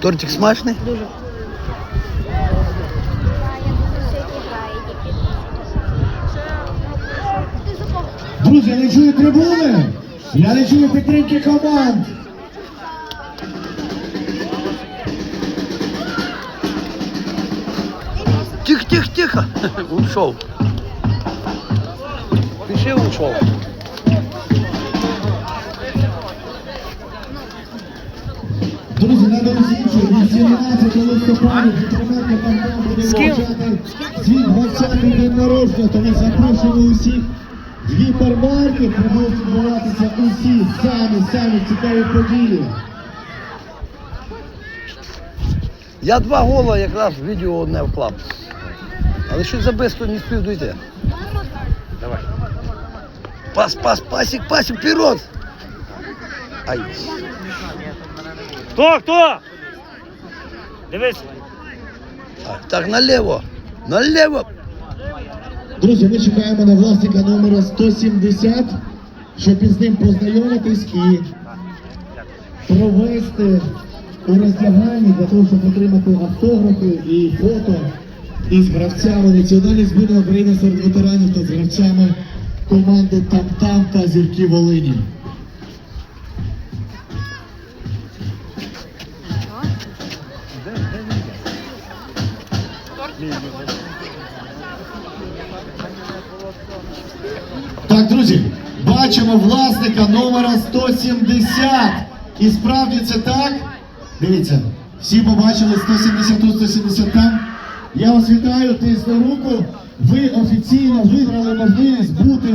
Тортик смачний? Дуже. Друзі, я не чую трибуни. Я не чую підтримки команд. Тихо, тихо, тихо. Ушов. Пиши ушов. Друзі, наголосивши, 18 листопада підтримати компанію буде З свій 20-й день народження, тому запрошуємо усіх в гіпермаркет, де будуть відбуватися усі самі самі цікаві події. Я два гола якраз в відео одне вклав. Але щось забисто не спів дойти. Пас, пас, пасик, пасик, вперед! Ай. Хто, хто? Дивись. А, Так, наліво. Наліво. Друзі, ми чекаємо на власника номера 170, щоб із ним познайомитись і провести у роздягальні для того, щоб отримати автографи і фото із гравцями Національної збірної України серед ветеранів та з гравцями команди Там-Там та Зірки Волині. Так, друзі, бачимо власника номера 170. І справді це так. Дивіться, всі побачили 170 тут, 170 там. Я вас вітаю, тисну руку. Ви офіційно виграли можливість бути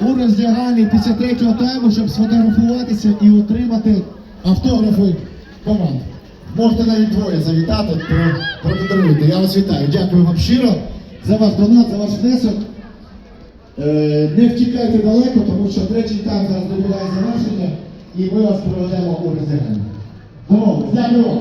у роздяганні після третього тайму, щоб сфотографуватися і отримати автографи команд. Можете навіть двоє завітати, про- проконтролюйте. Я вас вітаю. Дякую вам щиро за ваш донат, за ваш внесок. Е, Не втікайте далеко, тому що третій тайм зараз добігає завершення, і ми вас проведемо у роздягання. Домовились. Дякую вам.